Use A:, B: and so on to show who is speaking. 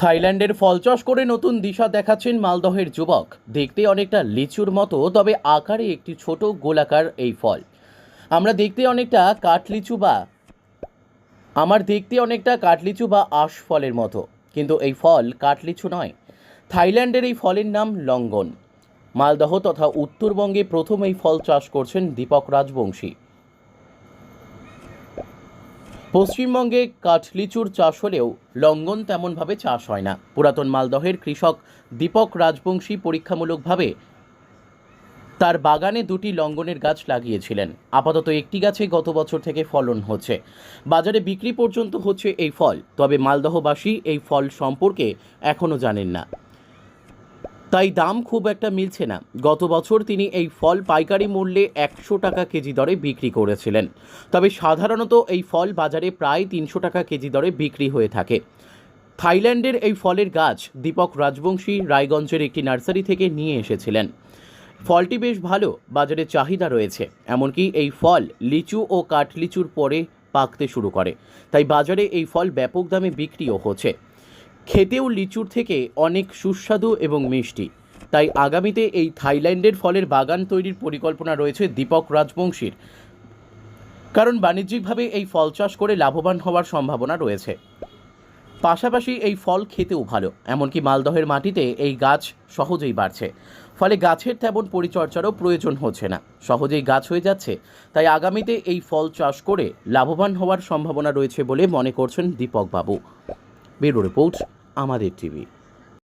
A: থাইল্যান্ডের ফল চাষ করে নতুন দিশা দেখাচ্ছেন মালদহের যুবক। দেখতে অনেকটা লিচুর মতো, তবে আকারে একটি ছোট গোলাকার এই ফল। আমরা দেখতে অনেকটা কাঠলিচু বা আমার দেখতে অনেকটা কাঠলিচু বা আশ ফলের মতো, কিন্তু এই ফল কাঠলিচু নয়। থাইল্যান্ডের এই ফলের নাম লঙ্গন। মালদহ তথা উত্তরবঙ্গে প্রথম এই ফল চাষ করছেন দীপক রাজবংশী। পশ্চিমবঙ্গে কাঠলিচুর চাষ হলেও লঙ্গন তেমনভাবে চাষ হয় না। পুরাতন মালদহের কৃষক দীপক রাজবংশী পরীক্ষামূলকভাবে তার বাগানে দুটি লঙ্গনের গাছ লাগিয়েছিলেন। আপাতত একটি গাছে গত বছর থেকে ফলন হচ্ছে। বাজারে বিক্রি পর্যন্ত হচ্ছে এই ফল, তবে মালদহবাসী এই ফল সম্পর্কে এখনও জানেন না। তাই দাম খুব একটা মিলছে না। গত বছর তিনি এই ফল পাইকারি মূল্যে একশো টাকা কেজি দরে বিক্রি করেছিলেন। তবে সাধারণত এই ফল বাজারে প্রায় তিনশো টাকা কেজি দরে বিক্রি হয়ে থাকে। থাইল্যান্ডের এই ফলের গাছ দীপক রাজবংশী রায়গঞ্জের একটি নার্সারি থেকে নিয়ে এসেছিলেন। ফলটি বেশ ভালো, বাজারে চাহিদা রয়েছে। এমনকি এই ফল লিচু ও কাঠলিচুর পরে পাকতে শুরু করে। তাই বাজারে এই ফল ব্যাপক দামে বিক্রিও হচ্ছে। খেতেও লিচুর থেকে অনেক সুস্বাদু এবং মিষ্টি। তাই আগামীতে এই থাইল্যান্ডের ফলের বাগান তৈরির পরিকল্পনা রয়েছে দীপক রাজবংশীর। কারণ বাণিজ্যিকভাবে এই ফল চাষ করে লাভবান হওয়ার সম্ভাবনা রয়েছে। পাশাপাশি এই ফল খেতেও ভালো, এমনকি মালদহের মাটিতে এই গাছ সহজেই বাড়ছে। ফলে গাছের তেমন পরিচর্যারও প্রয়োজন হচ্ছে না, সহজেই গাছ হয়ে যাচ্ছে। তাই আগামীতে এই ফল চাষ করে লাভবান হওয়ার সম্ভাবনা রয়েছে বলে মনে করছেন দীপক বাবু। Bureau report. আমাদের টিভি।